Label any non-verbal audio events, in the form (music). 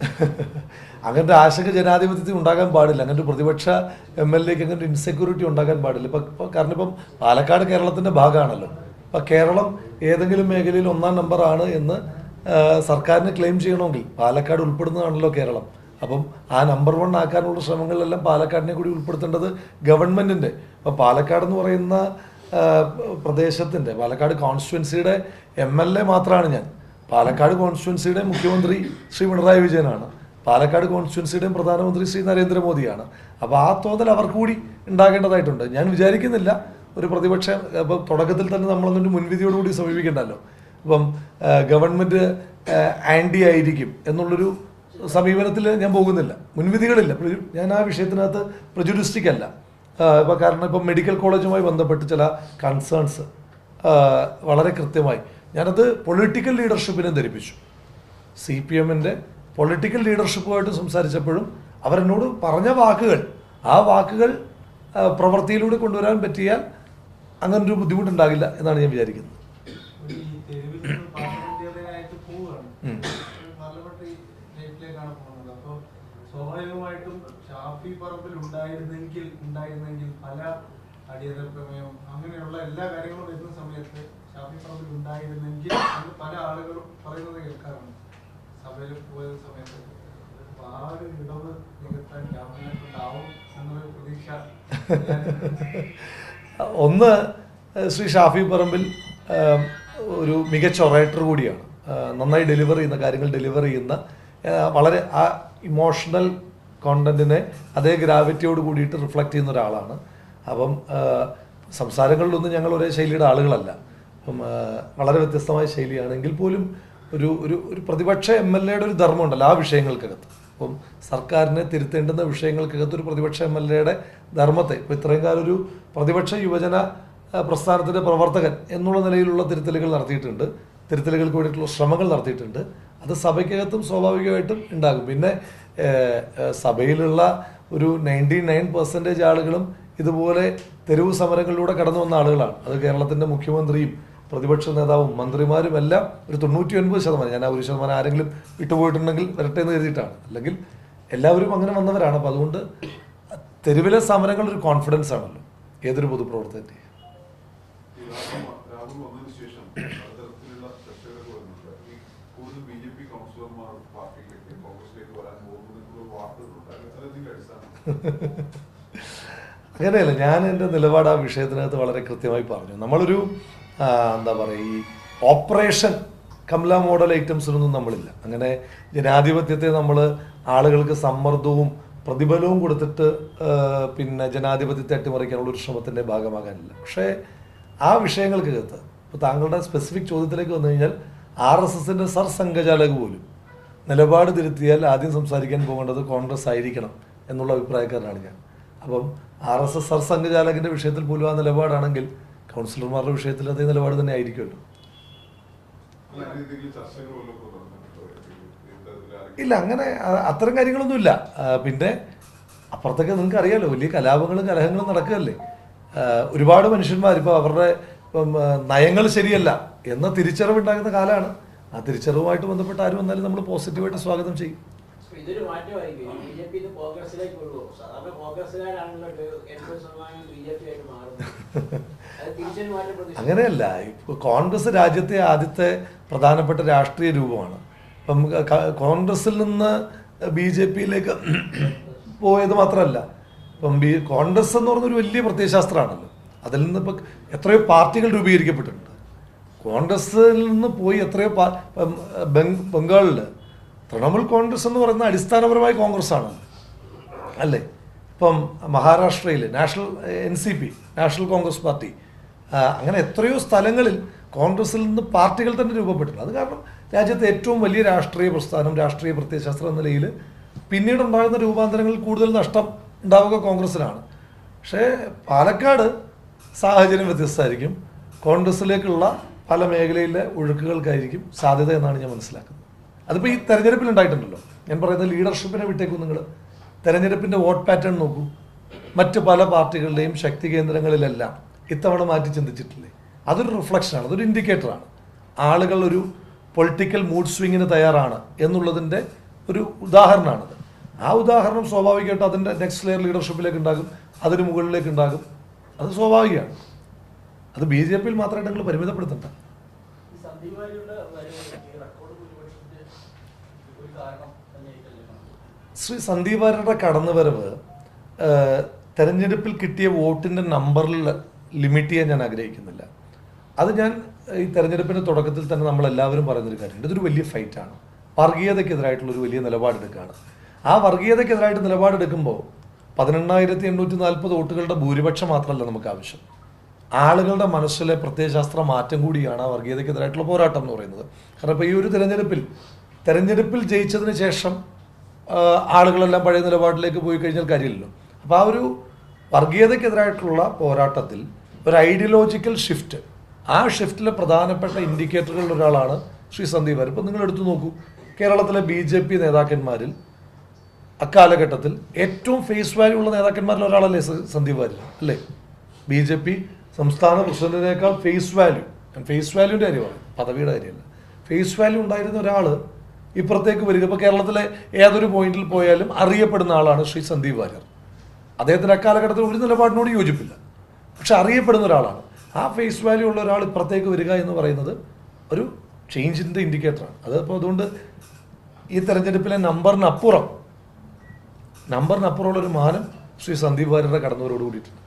(laughs) അങ്ങനത്തെ ആശങ്ക ജനാധിപത്യത്തിൽ ഉണ്ടാകാൻ പാടില്ല. അങ്ങനത്തെ പ്രതിപക്ഷ എം എൽ എക്ക് അങ്ങനത്തെ ഇൻസെക്യൂരിറ്റി ഉണ്ടാകാൻ പാടില്ല. ഇപ്പം ഇപ്പം കാരണം ഇപ്പം പാലക്കാട് കേരളത്തിന്റെ ഭാഗമാണല്ലോ. ഇപ്പം കേരളം ഏതെങ്കിലും മേഖലയിൽ ഒന്നാം നമ്പറാണ് എന്ന് സർക്കാരിന് ക്ലെയിം ചെയ്യണമെങ്കിൽ പാലക്കാട് ഉൾപ്പെടുന്നതാണല്ലോ കേരളം. അപ്പം ആ നമ്പർ വൺ ആക്കാനുള്ള ശ്രമങ്ങളിലെല്ലാം പാലക്കാടിനെ കൂടി ഉൾപ്പെടുത്തേണ്ടത് ഗവൺമെന്റിന്റെ അപ്പം പാലക്കാട് എന്ന് പറയുന്ന പ്രദേശത്തിന്റെ പാലക്കാട് കോൺസ്റ്റിറ്റ്യുവൻസിയുടെ എം എൽ എ മാത്രമാണ് ഞാൻ. പാലക്കാട് കോൺസ്റ്റിറ്റ്യുവൻസിയുടെ മുഖ്യമന്ത്രി ശ്രീ പിണറായി വിജയനാണ്. പാലക്കാട് കോൺസ്റ്റിറ്റ്യുവൻസിയുടെയും പ്രധാനമന്ത്രി ശ്രീ നരേന്ദ്രമോദിയാണ്. അപ്പോൾ ആ തോന്നൽ അവർക്ക് കൂടി ഉണ്ടാകേണ്ടതായിട്ടുണ്ട്. ഞാൻ വിചാരിക്കുന്നില്ല ഒരു പ്രതിപക്ഷ ഇപ്പം തുടക്കത്തിൽ തന്നെ നമ്മളൊന്നും മുൻവിധിയോടുകൂടി സമീപിക്കണ്ടല്ലോ. ഇപ്പം ഗവൺമെന്റ് ആന്റി ആയിരിക്കും എന്നുള്ളൊരു സമീപനത്തിൽ ഞാൻ പോകുന്നില്ല. മുൻവിധികളില്ല. ഞാൻ ആ വിഷയത്തിനകത്ത് പ്രജുഡിസ്റ്റിക് അല്ല ഇപ്പം കാരണം ഇപ്പം മെഡിക്കൽ കോളേജുമായി ബന്ധപ്പെട്ട് ചില കൺസേൺസ് വളരെ കൃത്യമായി. ഞാനത് പൊളിറ്റിക്കൽ ലീഡർഷിപ്പിനെ ധരിപ്പിച്ചു. സി പി എമ്മിന്റെ പൊളിറ്റിക്കൽ ലീഡർഷിപ്പുമായിട്ട് സംസാരിച്ചപ്പോഴും അവരെന്നോട് പറഞ്ഞ വാക്കുകൾ ആ വാക്കുകൾ പ്രവൃത്തിയിലൂടെ കൊണ്ടുവരാൻ പറ്റിയാൽ അങ്ങനൊരു ബുദ്ധിമുട്ടുണ്ടാകില്ല എന്നാണ് ഞാൻ വിചാരിക്കുന്നത്. സ്വാഭാവികമായിട്ടും ഷാഫി പറമ്പിൽ ഉണ്ടായിരുന്നെങ്കിൽ ഉണ്ടായിരുന്നെങ്കിൽ പല അടിയന്തര പ്രമേയം അങ്ങനെയുള്ള എല്ലാ കാര്യങ്ങളും വരുന്ന സമയത്ത് ഷാഫി പറമ്പിൽ ഉണ്ടായിരുന്നെങ്കിൽ അത് പല ആളുകളും പറയുന്നത് കേൾക്കാറുണ്ട്. സഭയിൽ പോയ സമയത്ത് ആ ഒരു ഇടവ് നികത്താൻ കൊണ്ടാവും എന്നൊരു പ്രതീക്ഷ (laughs) ഒന്ന് ശ്രീ ഷാഫി പറമ്പിൽ ഒരു മികച്ച ഒറേറ്റർ കൂടിയാണ്. നന്നായി ഡെലിവർ ചെയ്യുന്ന കാര്യങ്ങൾ ഡെലിവർ ചെയ്യുന്ന വളരെ ആ ഇമോഷണൽ കോണ്ടന്റിനെ അതേ ഗ്രാവിറ്റിയോട് കൂടിയിട്ട് റിഫ്ലക്റ്റ് ചെയ്യുന്ന ഒരാളാണ്. അപ്പം സംസാരങ്ങളിലൊന്നും ഞങ്ങൾ ഒരേ ശൈലിയുടെ ആളുകളല്ല. വളരെ വ്യത്യസ്തമായ ശൈലിയാണെങ്കിൽ പോലും ഒരു ഒരു ഒരു പ്രതിപക്ഷ എം എൽ എയുടെ ഒരു ധർമ്മം ഉണ്ടല്ലോ ആ വിഷയങ്ങൾക്കകത്ത്. അപ്പം സർക്കാരിനെ തിരുത്തേണ്ടുന്ന വിഷയങ്ങൾക്കകത്ത് ഒരു പ്രതിപക്ഷ എം എൽ എയുടെ ധർമ്മത്തെ ഇപ്പോൾ ഇത്രയും കാലം ഒരു പ്രതിപക്ഷ യുവജന പ്രസ്ഥാനത്തിന്റെ പ്രവർത്തകൻ എന്നുള്ള നിലയിലുള്ള തിരുത്തലുകൾ നടത്തിയിട്ടുണ്ട്. തിരുത്തലുകൾക്ക് വേണ്ടിയിട്ടുള്ള ശ്രമങ്ങൾ നടത്തിയിട്ടുണ്ട്. അത് സഭയ്ക്കകത്തും സ്വാഭാവികമായിട്ടും ഉണ്ടാകും. പിന്നെ സഭയിലുള്ള ഒരു നയന്റി നയൻ പെർസെന്റേജ് ആളുകളും ഇതുപോലെ തെരുവ് സമരങ്ങളിലൂടെ കടന്നു വന്ന ആളുകളാണ്. അത് കേരളത്തിന്റെ മുഖ്യമന്ത്രിയും പ്രതിപക്ഷ നേതാവും മന്ത്രിമാരും എല്ലാം ഒരു തൊണ്ണൂറ്റി ഒൻപത് ശതമാനം ഞാൻ ആ ഒരു ശതമാനം ആരെങ്കിലും വിട്ടുപോയിട്ടുണ്ടെങ്കിൽ വരട്ടെ എന്ന് കരുതിയിട്ടാണ്. അല്ലെങ്കിൽ എല്ലാവരും അങ്ങനെ വന്നവരാണ്. അപ്പോൾ അതുകൊണ്ട് തെരുവിലെ സമരങ്ങൾ ഒരു കോൺഫിഡൻസ് ആണല്ലോ. ഏതൊരു പൊതുപ്രവർത്തകന്റെ (laughs) അങ്ങനെയല്ല ഞാൻ എന്റെ നിലപാട് ആ വിഷയത്തിനകത്ത് വളരെ കൃത്യമായി പറഞ്ഞു. നമ്മളൊരു എന്താ പറയുക ഈ ഓപ്പറേഷൻ കമല മോഡൽ ഐറ്റംസിനൊന്നും നമ്മളില്ല. അങ്ങനെ ജനാധിപത്യത്തെ നമ്മൾ ആളുകൾക്ക് സമ്മർദ്ദവും പ്രതിഫലവും കൊടുത്തിട്ട് പിന്നെ ജനാധിപത്യത്തെ അട്ടിമറിക്കാനുള്ള ഒരു ശ്രമത്തിന്റെ ഭാഗമാകാനില്ല. പക്ഷേ ആ വിഷയങ്ങൾക്കകത്ത് ഇപ്പോൾ താങ്കളുടെ സ്പെസിഫിക് ചോദ്യത്തിലേക്ക് വന്നു കഴിഞ്ഞാൽ ആർ എസ് എസിന്റെ സർസംഘചാലക് പോലും നിലപാട് തിരുത്തിയാൽ ആദ്യം സംസാരിക്കാൻ പോകേണ്ടത് കോൺഗ്രസ് ആയിരിക്കണം എന്നുള്ള അഭിപ്രായക്കാരനാണ് ഞാൻ. അപ്പം ആർ എസ് എസ് സർസംഘചാലകിന്റെ വിഷയത്തിൽ പോലും ആ നിലപാടാണെങ്കിൽ കൗൺസിലർമാരുടെ വിഷയത്തിൽ അതേ നിലപാട് തന്നെ ആയിരിക്കുമല്ലോ. ഇല്ല അങ്ങനെ അത്തരം കാര്യങ്ങളൊന്നുമില്ല പിന്നെ അപ്പുറത്തൊക്കെ നിങ്ങൾക്ക് അറിയാമല്ലോ വലിയ കലാപങ്ങളും കലഹങ്ങളും നടക്കുകയല്ലേ? ഒരുപാട് മനുഷ്യന്മാർ ഇപ്പോൾ അവരുടെ ഇപ്പം നയങ്ങൾ ശരിയല്ല എന്ന തിരിച്ചറിവുണ്ടാകുന്ന കാലമാണ്. ആ തിരിച്ചറിവുമായിട്ട് ബന്ധപ്പെട്ട് ആര് വന്നാലും നമ്മൾ പോസിറ്റീവായിട്ട് സ്വാഗതം ചെയ്യും. ഇതൊരു മാറ്റമായിരിക്കും ബി ജെ പി കോൺഗ്രസിലേക്ക് സാധാരണ കോൺഗ്രസ്സുകാരാണല്ലോ എൺപത് ശതമാനം ബി ജെ പി ആയിട്ട് മാറുന്നത്. അങ്ങനെയല്ല കോൺഗ്രസ് രാജ്യത്തെ ആദ്യത്തെ പ്രധാനപ്പെട്ട രാഷ്ട്രീയ രൂപമാണ്. ഇപ്പം കോൺഗ്രസിൽ നിന്ന് ബി ജെ പിയിലേക്ക് പോയത് മാത്രമല്ല ഇപ്പം ബി കോൺഗ്രസ് എന്ന് പറഞ്ഞൊരു വലിയ പ്രത്യയശാസ്ത്രമാണല്ലോ. അതിൽ നിന്ന് ഇപ്പം എത്രയോ പാർട്ടികൾ രൂപീകരിക്കപ്പെട്ടിട്ടുണ്ട്. കോൺഗ്രസിൽ നിന്ന് പോയി എത്രയോ പാ ബംഗാളിൽ തൃണമൂൽ കോൺഗ്രസ് എന്ന് പറയുന്നത് അടിസ്ഥാനപരമായി കോൺഗ്രസ് ആണ് അല്ലേ? ഇപ്പം മഹാരാഷ്ട്രയിൽ national N C P national Congress party അങ്ങനെ എത്രയോ സ്ഥലങ്ങളിൽ കോൺഗ്രസിൽ നിന്ന് പാർട്ടികൾ തന്നെ രൂപപ്പെട്ടിട്ടുണ്ട്. അത് കാരണം രാജ്യത്തെ ഏറ്റവും വലിയ രാഷ്ട്രീയ പ്രസ്ഥാനം രാഷ്ട്രീയ പ്രത്യയശാസ്ത്രം എന്ന നിലയിൽ പിന്നീട് ഉണ്ടാകുന്ന രൂപാന്തരങ്ങളിൽ കൂടുതൽ നഷ്ടം ഉണ്ടാവുക കോൺഗ്രസ്സിനാണ് പക്ഷേ പാലക്കാട് സാഹചര്യം വ്യത്യസ്തമായിരിക്കും. കോൺഗ്രസ്സിലേക്കുള്ള പല മേഖലയിലെ ഒഴുക്കുകൾക്കായിരിക്കും സാധ്യത എന്നാണ് ഞാൻ മനസ്സിലാക്കുന്നത്. അതിപ്പോൾ ഈ തെരഞ്ഞെടുപ്പിൽ ഉണ്ടായിട്ടുണ്ടല്ലോ. ഞാൻ പറയുന്നത് ലീഡർഷിപ്പിനെ വിട്ടേക്കും നിങ്ങൾ തെരഞ്ഞെടുപ്പിന്റെ വോട്ട് പാറ്റേൺ നോക്കൂ. മറ്റ് പല പാർട്ടികളുടെയും ശക്തി കേന്ദ്രങ്ങളിലെല്ലാം ഇത്തവണ മാറ്റി ചിന്തിച്ചിട്ടില്ലേ? അതൊരു റിഫ്ലക്ഷനാണ് അതൊരു ഇൻഡിക്കേറ്ററാണ് ആളുകൾ ഒരു പൊളിറ്റിക്കൽ മൂഡ് സ്വിങ്ങിന് തയ്യാറാണ് എന്നുള്ളതിന്റെ ഒരു ഉദാഹരണമാണത്. ആ ഉദാഹരണം സ്വാഭാവികമായിട്ട് അതിന്റെ നെക്സ്റ്റ് ലെയർ ലീഡർഷിപ്പിലേക്ക് ഉണ്ടാകും അതിന് മുകളിലേക്ക് ഉണ്ടാകും. അത് സ്വാഭാവികമാണ്. അത് ബി ജെ പിയിൽ മാത്രമായിട്ട് നിങ്ങൾ പരിമിതപ്പെടുത്തണ്ട. കാരണം ശ്രീ സന്ദീപ് വാര്യരുടെ കടന്നുവരവ് തെരഞ്ഞെടുപ്പിൽ കിട്ടിയ വോട്ടിന്റെ നമ്പറിൽ ലിമിറ്റ് ചെയ്യാൻ ഞാൻ ആഗ്രഹിക്കുന്നില്ല. അത് ഞാൻ ഈ തെരഞ്ഞെടുപ്പിന്റെ തുടക്കത്തിൽ തന്നെ നമ്മൾ എല്ലാവരും പറയുന്നൊരു കാര്യമുണ്ട്. ഇതൊരു വലിയ ഫൈറ്റാണ്. വർഗീയതയ്ക്കെതിരായിട്ടുള്ള ഒരു വലിയ നിലപാടെടുക്കുകയാണ് ആ വർഗീയതയ്ക്കെതിരായിട്ട് നിലപാടെടുക്കുമ്പോൾ പതിനെണ്ണായിരത്തി എണ്ണൂറ്റി നാൽപ്പത് വോട്ടുകളുടെ ഭൂരിപക്ഷം മാത്രമല്ല നമുക്ക് ആവശ്യം. ആളുകളുടെ മനസ്സിലെ പ്രത്യയശാസ്ത്ര മാറ്റം കൂടിയാണ് ആ വർഗീയതയ്ക്കെതിരായിട്ടുള്ള പോരാട്ടം എന്ന് പറയുന്നത്. കാരണം ഇപ്പോൾ ഈ ഒരു തെരഞ്ഞെടുപ്പിൽ തെരഞ്ഞെടുപ്പിൽ ജയിച്ചതിന് ശേഷം ആളുകളെല്ലാം പഴയ നിലപാടിലേക്ക് പോയി കഴിഞ്ഞാൽ കാര്യമില്ലല്ലോ. അപ്പോൾ ആ ഒരു വർഗീയതയ്ക്കെതിരായിട്ടുള്ള പോരാട്ടത്തിൽ ഒരു ഐഡിയോളജിക്കൽ ഷിഫ്റ്റ് ആ ഷിഫ്റ്റിലെ പ്രധാനപ്പെട്ട ഇൻഡിക്കേറ്ററുകളിൽ ഒരാളാണ് ശ്രീ സന്ദീപ് വാര്യർ നിങ്ങൾ എടുത്തു നോക്കൂ കേരളത്തിലെ ബി ജെ പി നേതാക്കന്മാരിൽ അക്കാലഘട്ടത്തിൽ ഏറ്റവും ഫേസ് വാല്യൂ ഉള്ള നേതാക്കന്മാരിൽ ഒരാളല്ലേ സന്ദീപ് വാര്യർ അല്ലേ? ബി ജെ പി സംസ്ഥാന പ്രസിഡന്റിനേക്കാൾ ഫേസ് വാല്യൂ ഫേസ് വാല്യൂന്റെ കാര്യമാണ് പദവിയുടെ കാര്യമല്ല. ഫേസ് വാല്യൂ ഉണ്ടായിരുന്ന ഒരാൾ ഇപ്പുറത്തേക്ക് വരിക. ഇപ്പോൾ കേരളത്തിലെ ഏതൊരു പോയിന്റിൽ പോയാലും അറിയപ്പെടുന്ന ആളാണ് ശ്രീ സന്ദീപ് വാര്യർ. അദ്ദേഹത്തിന് അക്കാലഘട്ടത്തിൽ ഒരു നിലപാടിനോട് യോജിപ്പില്ല. പക്ഷെ അറിയപ്പെടുന്ന ഒരാളാണ്. ആ ഫേസ് വാല്യൂ ഉള്ള ഒരാൾ ഇപ്പുറത്തേക്ക് വരിക എന്ന് പറയുന്നത് ഒരു ചേഞ്ചിന്റെ ഇൻഡിക്കേറ്ററാണ് അതിപ്പോൾ അതുകൊണ്ട് ഈ തെരഞ്ഞെടുപ്പിലെ നമ്പറിനപ്പുറം നമ്പറിനപ്പുറമുള്ള ഒരു മാനം ശ്രീ സന്ദീപ് വാര്യരുടെ കടന്നവരോട് കൂടിയിട്ടുണ്ട്.